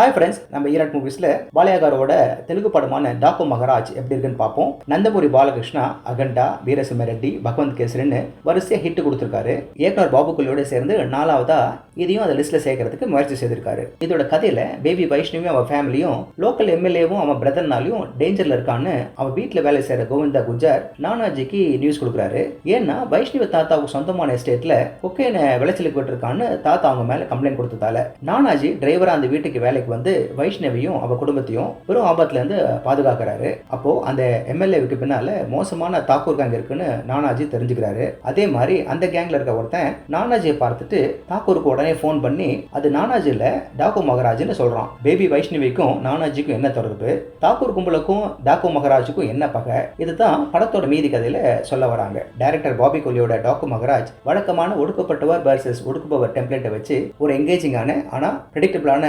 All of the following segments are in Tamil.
ஹாய் ஃப்ரெண்ட்ஸ் நம்ம ஈராட் மூவிஸில் பாலியாகாரோட தெலுங்கு படமான டாக்கு மகராஜ் எப்படி இருக்குன்னு பார்ப்போம். நந்தபுரி பாலகிருஷ்ணா அகண்டா வீரசிம்ம ரெட்டி பகவந்த் கேசரின்னு வரிசையாக ஹிட் கொடுத்துருக்காரு. இயக்குனர் பாபுக்குள்ளியோட சேர்ந்து நாலாவதா இதையும் அந்த லிஸ்ட்டில் சேர்க்கறதுக்கு முயற்சி செய்திருக்காரு. இதோட கதையில் பேபி வைஷ்ணவியும் அவன் ஃபேமிலியும் லோக்கல் எம்எல்ஏவும் அவன் பிரதர்னாலையும் டேஞ்சரில் இருக்கான்னு அவன் வீட்டில் வேலை செய்கிற கோவிந்தா குஜார் நானாஜிக்கு நியூஸ் கொடுக்குறாரு. ஏன்னா வைஷ்ணவி தாத்தாவுக்கு சொந்தமான எஸ்டேட்டில் கொக்கைனை விளைச்சலுக்கு விட்டுருக்கான்னு தாத்தா அவங்க மேலே கம்ப்ளைண்ட் கொடுத்ததால நானாஜி டிரைவரா அந்த வீட்டுக்கு வேலைக்கு வந்து வைஷ்ணவியும் அவ குடும்பத்தையும் பெரும் ஆபத்துல இருந்து பாதுகாக்கிறாரு. அப்போ அந்த எம்எல்ஏவுக்கு பின்னால மோசமான தாக்கூர் கேங் இருக்குன்னு நானாஜி தெரிஞ்சுக்கிறாரு. அதே மாதிரி அந்த கேங்ல இருக்க ஒருத்தன் நானாஜியை பார்த்துட்டு தாக்கூருக்கு உடனே ஃபோன் பண்ணி அது நானாஜி இல்ல டாக்கு மகராஜ்னு சொல்றான். பேபி வைஷ்ணவிக்கும் நானாஜிக்கும் என்ன தொடர்பு? தாக்கூர் கும்பலுக்கும் டாக்கு மகராஜுக்கும் என்ன பகை? இதுதான் படத்தோட மீதி கதையில சொல்ல வராங்க. டைரக்டர் பாபி கோலியோட டாக்கு மகராஜ் வழக்கமான ஒடுக்கப்பட்டவர் வர்சஸ் ஒடுக்குபவர் டெம்ப்ளேட்டை வச்சு ஒரு எங்கேஜிங்கான ஆனா ப்ரெடிக்டபிளான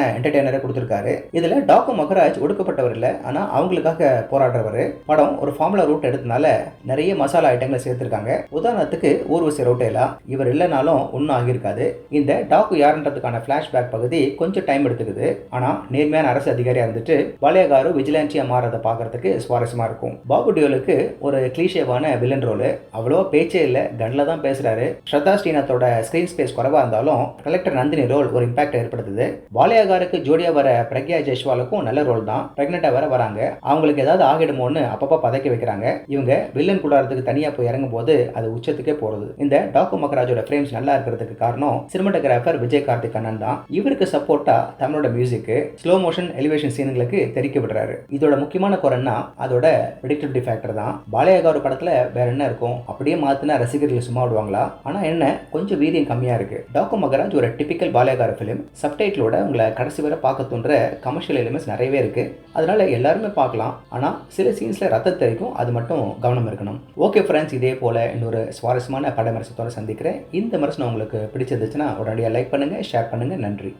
நிறைய கொடுத்துருக்காரு. இதுல டாக்கு மகராஜ் ஒடுக்கப்பட்டவர் இல்லை ஆனா அவங்களுக்காக போராடுறவர். படம் ஒரு ஃபார்முலா ரூட் எடுத்தனால நிறைய மசாலா ஐட்டங்களை சேர்த்திருக்காங்க. உதாரணத்துக்கு ஊர்வசி ரோட்டேலா இவர் இல்லைனாலும் ஒன்றும் ஆகியிருக்காது. இந்த டாக்கு யாருன்றதுக்கான ஃப்ளாஷ்பேக் பகுதி கொஞ்சம் டைம் எடுத்துக்குது. ஆனால் நேர்மையான அரசு அதிகாரியாக இருந்துட்டு பாலியகாரு விஜிலான்சியா மாறதை பார்க்கறதுக்கு சுவாரஸ்யமா இருக்கும். பாபு டியோலுக்கு ஒரு கிளீஷேவான வில்லன் ரோலு அவ்வளோ பேச்சே இல்லை கன்னில் தான் பேசுறாரு. ஸ்ரத்தா ஸ்ரீநாத்தோட ஸ்க்ரீன் ஸ்பேஸ் குறைவா இருந்தாலும் கலெக்டர் நந்தினி ரோல் ஒரு இம்பாக்ட் ஏற்படுத்துது. ஜோடி ஜோடியா வர பிரக்யா ஜெய்ஸ்வாலுக்கும் நல்ல ரோல் தான். பிரெக்னெண்டா வர வராங்க. அவங்களுக்கு ஏதாவது ஆகிடுமோன்னு அப்பப்போ பதக்கி வைக்கிறாங்க. இவங்க வில்லன் கூடாரத்துக்கு தனியா போய் இறங்கும் போது அது உச்சத்துக்கே போகிறது இந்த டாக்கு மகராஜோட ஃப்ரேம்ஸ் நல்லா இருக்கிறதுக்கு காரணம் சினிமாட்டோகிராஃபர் விஜய் கார்த்திக் அண்ணன் தான். இவருக்கு சப்போர்ட்டா தமிழோட மியூசிக்கு ஸ்லோ மோஷன் எலிவேஷன் சீனுங்களுக்கு தெரிக்க விடுறாரு. இதோட முக்கியமான குறைன்னா அதோட ப்ரிடிக்டிவிட்டி ஃபேக்டர் தான். பாலையகாரு படத்தில் வேற என்ன இருக்கும்? அப்படியே மாற்றினா ரசிகர்கள் சும்மா விடுவாங்களா? ஆனா என்ன? கொஞ்சம் வீரியம் கம்மியா இருக்கு. டாக்கு மகராஜ் ஒரு டிபிக்கல் பாலையகார ஃபிலிம் சப்டைட்டிலோட உங்களை கடைசி வரை பார்க்க தோன்ற கமர்ஷியல் எலிமெண்ட்ஸ் நிறையவே இருக்கு. அதனால எல்லாருமே பார்க்கலாம். ஆனால் சில சீன்ஸ்ல ரத்த தெரிக்கும் அது மட்டும் கவனம் இருக்கணும். ஓகே ஃப்ரெண்ட்ஸ் இதே போல இன்னொரு சுவாரஸ்யமான படமரசத்தோடு சந்திக்கிறேன். இந்த மரசு உங்களுக்கு பிடிச்சிருந்துச்சுன்னா உடனடியாக லைக் பண்ணுங்க ஷேர் பண்ணுங்க. நன்றி.